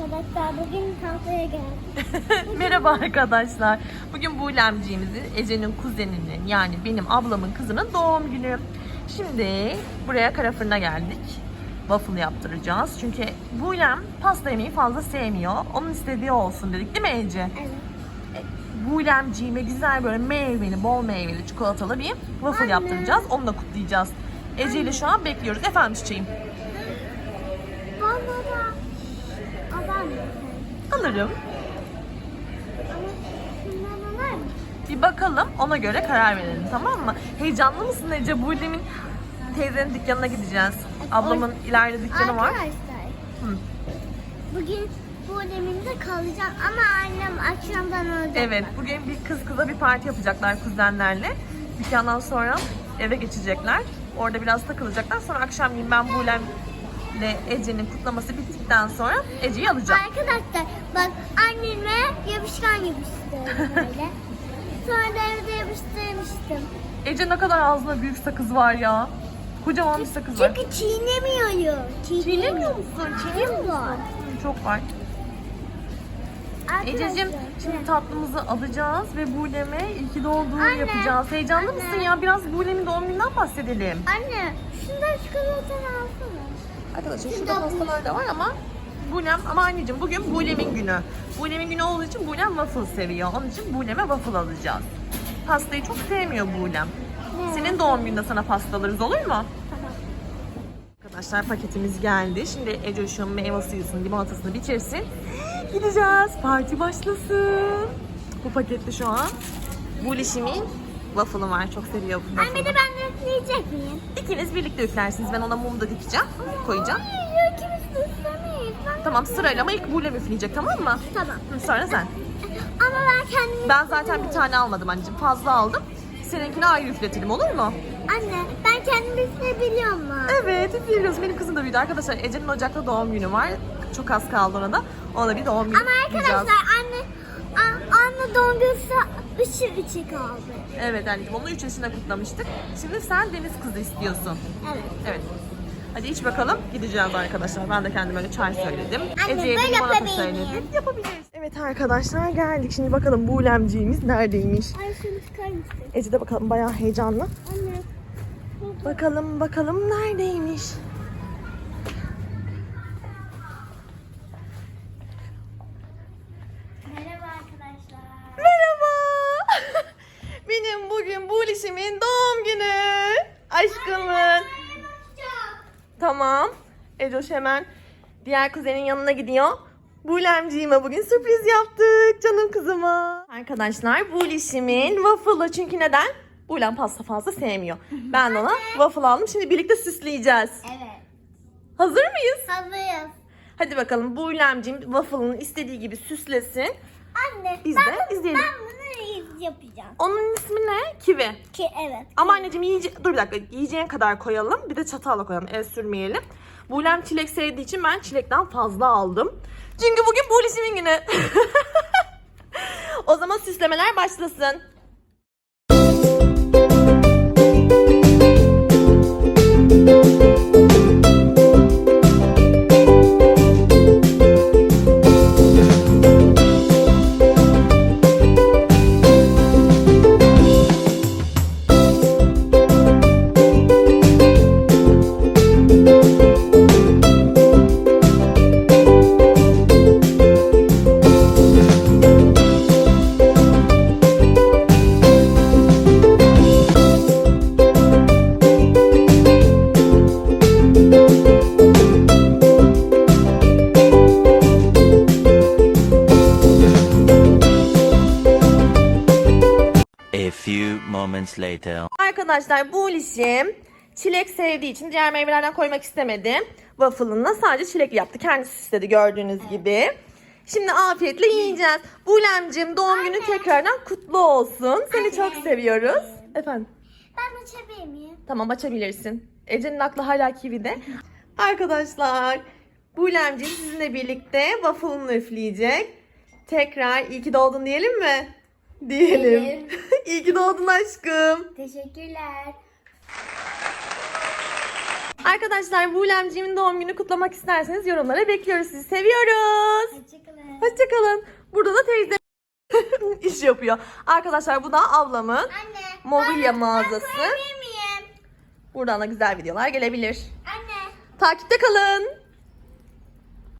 arkadaşlar. Bugün tahtaya geldik. Merhaba arkadaşlar. Bugün Buğulemciğimizin, Ece'nin kuzeninin yani benim ablamın kızının doğum günü. Şimdi buraya kara fırına geldik. Waffle yaptıracağız. Çünkü Buğulem pasta yemeği fazla sevmiyor. Onun istediği olsun dedik değil mi Ece? Evet. Buğulemciğime güzel böyle meyveli, bol meyveli, çikolatalı bir waffle Anne. yaptıracağız. Onu da kutlayacağız. Ece ile şu an bekliyoruz. Efendim çiçeğim. Bana da adam mı? Alırım. Bir bakalım ona göre karar verelim tamam mı? Heyecanlı mısın Ece? Buğulem'in teyzenin dükkanına gideceğiz. Ablamın ileride dükkanı var. Arkadaşlar. Hı. Bugün bu kalacağım ama annem akşamdan alacak. Evet bugün bir kız kıza bir parti yapacaklar kuzenlerle. Dükkandan sonra eve geçecekler. Orada biraz takılacaklar. Sonra akşamleyin ben Buğulem'le Ece'nin kutlaması bittikten sonra Ece'yi alacağım. Arkadaşlar bak anneme yapışkan yapıştırdım böyle. Sonra da evde yapıştırmıştım. Ece ne kadar ağzına büyük sakız var ya. Kocaman bir sakız var. Çünkü çiğnemiyorum. Çiğnemiyor musun? Çiğnemiyor musun? Var. Çok var. Arkadaşlar. Ececiğim şimdi tatlımızı alacağız ve Buğulem'e iyi ki doğduğunu Anne, yapacağız. Heyecanlı anne. mısın ya? Biraz Buğulem'in doğum gününden bahsedelim. Anne şundan çikolatanı alsana. Arkadaşlar şurada bu- pastalar da var ama Buğulem ama anneciğim bugün Buğulem'in günü. Buğulem'in günü olduğu için Buğulem waffle seviyor. Onun için Buğulem'e waffle alacağız. Pastayı çok sevmiyor Buğulem. Ne? Senin doğum gününde sana pasta alırız olur mu? Arkadaşlar paketimiz geldi. Şimdi Ecoş'un meyve suyusunu, limonatasını bitirsin. Gideceğiz. Parti başlasın. Bu pakette şu an Bulişimin waffle'ı var. Çok seviyor bu Anne de ben de üfleyecek miyim? İkiniz birlikte üflersiniz. Ben ona mum da dikeceğim. Koyacağım. Hayır ikimiz de üflemeyiz. Ben Tamam sırayla ama ilk Bulem üfleyecek tamam mı? Tamam. Hı, sonra sen. Ama ben kendimi... Ben zaten bir tane almadım anneciğim. Fazla aldım. Seninkini ayrı üfletelim olur mu? Anne ben kendimi üfleyebiliyor mu? Evet üfleyebiliyoruz. Benim kızım da büyüdü. Arkadaşlar Ece'nin Ocak'ta doğum günü var. Çok az kaldı ona da. Ona da bir doğum günü Ama arkadaşlar anne ışı içi kaldı. Evet anneciğim onu 3 yaşında kutlamıştık. Şimdi sen deniz kızı istiyorsun. Evet. Evet. Hadi iç bakalım. Gideceğiz arkadaşlar. Ben de kendime öyle çay söyledim. Anne, Ece'ye de böyle limonata yapabilir söyledim. miyim? Yapabiliriz. Evet arkadaşlar geldik. Şimdi bakalım buğulemciğimiz neredeymiş? Ay şunu çıkar mısın? Ece de bakalım bayağı heyecanlı. Anne. Bakalım bakalım neredeymiş? Bulişimin doğum günü. Aşkımın. Tamam. Ecoş hemen diğer kuzenin yanına gidiyor. Bulemciğime bugün sürpriz yaptık canım kızıma. Arkadaşlar Bulişimin waffle'ı çünkü neden? Bulem pasta fazla sevmiyor. Ben ona waffle aldım. Şimdi birlikte süsleyeceğiz. Evet. Hazır mıyız? Hazırız. Hadi bakalım Bulemciğim waffle'ını istediği gibi süslesin. Anne Biz ben, de izleyelim. ben bunu yapacağım. Onun ismi ne? Kivi. Ki evet. Ama anneciğim yiyice... Dur bir dakika. Yiyeceğin kadar koyalım. Bir de çatalla koyalım. El sürmeyelim. Buğlem çilek sevdiği için ben çilekten fazla aldım. Çünkü bugün Buğlişimin günü. o zaman süslemeler başlasın. Moments later. Arkadaşlar Buğlişim çilek sevdiği için diğer meyvelerden koymak istemedi. Waffle'ını sadece çilekli yaptı. Kendisi istedi gördüğünüz gibi. Şimdi afiyetle yiyeceğiz. Buğlemcim doğum günün tekrardan kutlu olsun. Seni çok seviyoruz. Efendim? Ben açabilir miyim? Tamam açabilirsin. Ece'nin aklı hala kivide. Arkadaşlar Buğlemciğim sizinle birlikte waffle'ını üfleyecek. Tekrar iyi ki doğdun diyelim mi? Diyelim. Diyelim. İyi ki doğdun aşkım. Teşekkürler. Arkadaşlar Buğulemciğimin doğum günü kutlamak isterseniz yorumlara bekliyoruz. Sizi seviyoruz. Hoşçakalın. Hoşçakalın. Burada da teyze iş yapıyor. Arkadaşlar bu da ablamın Anne. mobilya ben- mağazası. Koyabilir miyim? Buradan da güzel videolar gelebilir. Anne. Takipte kalın.